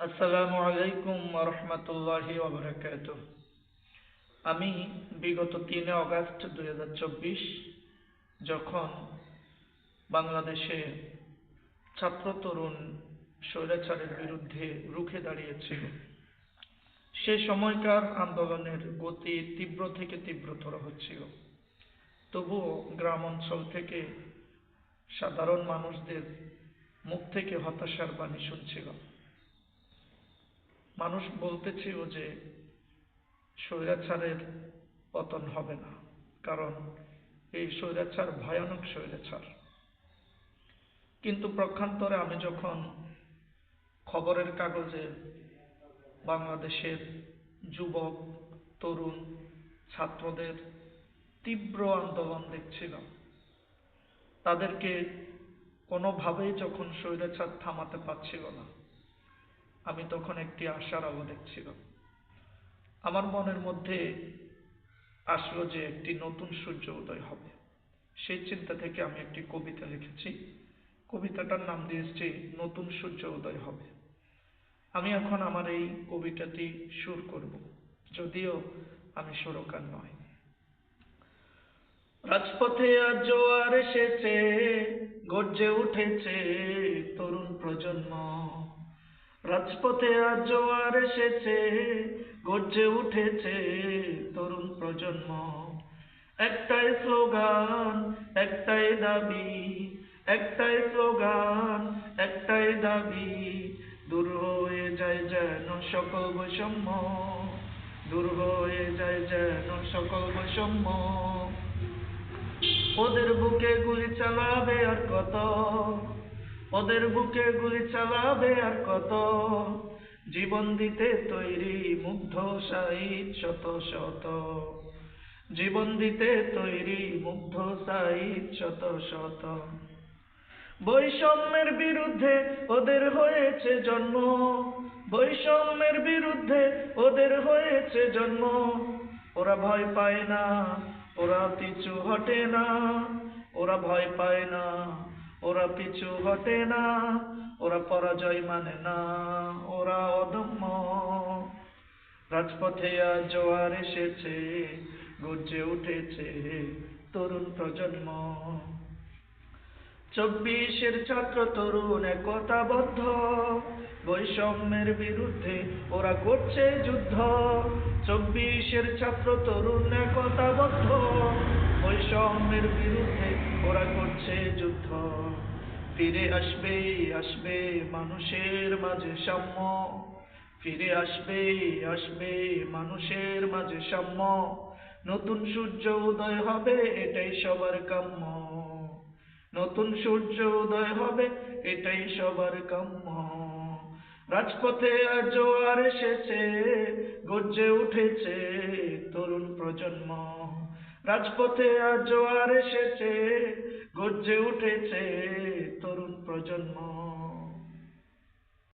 আসসালামু আলাইকুম রহমতুল্লাহি ওবরাকাত আমি বিগত তিনে অগাস্ট দু হাজার চব্বিশ যখন বাংলাদেশে ছাত্র তরুণ স্বৈরাচারের বিরুদ্ধে রুখে দাঁড়িয়েছিল, সে সময়কার আন্দোলনের গতি তীব্র থেকে তীব্রতর হচ্ছিল। তবুও গ্রাম অঞ্চল থেকে সাধারণ মানুষদের মুখ থেকে হতাশার বাণী শুনছিল। মানুষ বলতেছিল যে স্বৈরাচারের পতন হবে না, কারণ এই স্বৈরাচার ভয়ানক স্বৈরাচার। কিন্তু প্রক্ষান্তরে আমি যখন খবরের কাগজে বাংলাদেশের যুবক, তরুণ, ছাত্রদের তীব্র আন্দোলন দেখছিলাম, তাদেরকে কোনোভাবেই যখন স্বৈরাচার থামাতে পারছিল না আমি তখন একটি আশার আলো দেখছিলাম। আমার মনের মধ্যে আসলো যে একটি নতুন সূর্য উদয় হবে। সেই চিন্তা থেকে আমি একটি কবিতা লিখেছি। কবিতাটার নাম দিয়েছি, নতুন সূর্য উদয় হবে। আমি এখন আমার এই কবিতাটি সুর করব, যদিও আমি সুরকার নয় রাজপথে আজ জোয়ার এসেছে, গর্জে উঠেছে তরুণ প্রজন্ম। রাজপথে আজ জোয়ার এসেছে, গর্জে উঠেছে তরুণ প্রজন্ম। একটাই স্লোগান, একটাই দাবি, একটাই স্লোগান, একটাই দাবি, দূর হয়ে যায় যেন সকল বৈষম্য। দূর হয়ে যায় যেন সকল বৈষম্য। ওদের বুকে গুলি চালাবে আর কত? ওদের বুকে গুলি চালাবে আর কত? জীবন দিতে তৈরি মুগ্ধ সাইদ শত শত। জীবন দিতে তৈরি মুগ্ধ সাইদ শত শত। বৈষম্যের বিরুদ্ধে ওদের হয়েছে জন্ম। বৈষম্যের বিরুদ্ধে ওদের হয়েছে জন্ম। ওরা ভয় পায় না, ওরা পিছু হটে না, ওরা ভয় পায় না। ওরা পিছু হটে না, ওরা পরাজয় মানে না, ওরা অদম্য। রাজপথে আজ জোয়ার এসেছে, গর্জে উঠেছে তরুণ প্রজন্ম। চব্বিশের ছাত্র তরুণ একতাবদ্ধ, বৈষম্যের বিরুদ্ধে ওরা করছে যুদ্ধ। চব্বিশের ছাত্র তরুণ একতাবদ্ধ বৈষম্যের বিরুদ্ধে ওরা করছে যুদ্ধ। ফিরে আসবে আসবে মানুষের মাঝে সাম্য। ফিরে আসবে আসবে মানুষের মাঝে সাম্য। নতুন সূর্য উদয় হবে, এটাই সবার কাম্য। নতুন সূর্য উদয় হবে, এটাই সবার কাম্য। রাজপথে আজ জোয়ার এসেছে, গর্জে উঠেছে তরুণ প্রজন্ম। রাজপথে আজ জোয়ার এসেছে গর্জে উঠেছে তরুণ প্রজন্ম